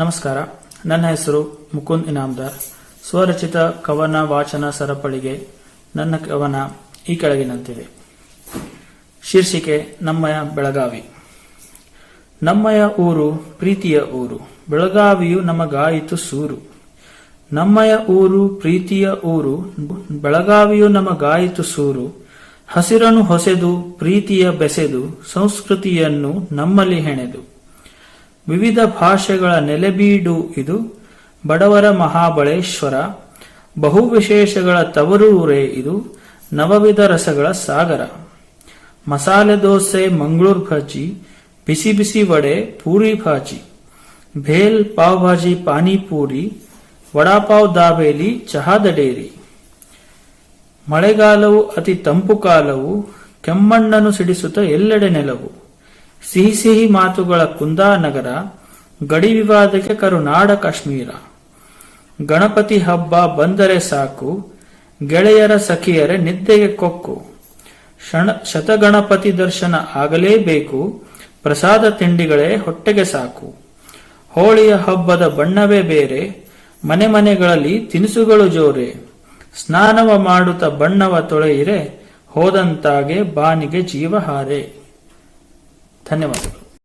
ನಮಸ್ಕಾರ. ನನ್ನ ಹೆಸರು ಮುಕುಂದ್ ಇನಾಮ್ದಾರ್. ಸ್ವರಚಿತ ಕವನ ವಾಚನ ಸರಪಳಿಗೆ ನನ್ನ ಕವನ ಈ ಕೆಳಗಿನಂತಿದೆ. ಶೀರ್ಷಿಕೆ, ನಮ್ಮಯ ಬೆಳಗಾವಿ. ನಮ್ಮಯ ಊರು ಪ್ರೀತಿಯ ಊರು. ಬೆಳಗಾವಿಯು ನಮಗಾಯಿತು ಸೂರು. ನಮ್ಮಯ ಊರು ಪ್ರೀತಿಯ ಊರು. ಬೆಳಗಾವಿಯು ನಮಗಾಯಿತು ಸೂರು. ಹಸಿರನು ಹೊಸೆದು, ಪ್ರೀತಿಯ ಬೆಸೆದು, ಸಂಸ್ಕೃತಿಯನ್ನು ನಮ್ಮಲ್ಲಿ ಹೆಣೆದು. ವಿವಿಧ ಭಾಷೆಗಳ ನೆಲೆಬೀಡು ಇದು ಬಡವರ ಮಹಾಬಳೇಶ್ವರ, ಬಹು ವಿಶೇಷಗಳ ತವರೂರೇ ಇದು ನವವಿಧ ರಸಗಳ ಸಾಗರ. ಮಸಾಲೆ ದೋಸೆ, ಮಂಗಳೂರು ಭಾಜಿ, ಬಿಸಿ ಬಿಸಿ ವಡೆ, ಪೂರಿ ಭಾಜಿ, ಭೇಲ್, ಪಾವ್ ಭಾಜಿ, ಪಾನಿಪೂರಿ, ವಡಾಪಾವ್ ದಾಬೇಲಿ ಚಹಾದ ಡೇರಿ ಮಳೆಗಾಲವು ಅತಿ ತಂಪು ಕಾಲವು ಕೆಮ್ಮಣ್ಣನು ಸಿಡಿಸುತ್ತ ಎಲ್ಲೆಡೆ ನೆಲವು. ಸಿಹಿ ಸಿಹಿ ಮಾತುಗಳ ಕುಂದಾನಗರ ಗಡಿ ವಿವಾದಕ್ಕೆ ಕರುನಾಡ ಕಾಶ್ಮೀರ. ಗಣಪತಿ ಹಬ್ಬ ಬಂದರೆ ಸಾಕು, ಗೆಳೆಯರ ಸಖಿಯರೆ ನಿದ್ದೆಗೆ ಕೊಕ್ಕು. ಶಣ, ಶತಗಣಪತಿ ದರ್ಶನ ಆಗಲೇಬೇಕು, ಪ್ರಸಾದ ತಿಂಡಿಗಳೇ ಹೊಟ್ಟೆಗೆ ಸಾಕು. ಹೋಳಿಯ ಹಬ್ಬದ ಬಣ್ಣವೇ ಬೇರೆ, ಮನೆ ಮನೆಗಳಲ್ಲಿ ತಿನಿಸುಗಳು ಜೋರೆ. ಸ್ನಾನವ ಮಾಡುತ್ತ ಬಣ್ಣವ ತೊಳೆಯಿರೆ, ಹೋದಂತಾಗೆ ಬಾನಿಗೆ ಜೀವಹಾರೆ. धन्यवाद.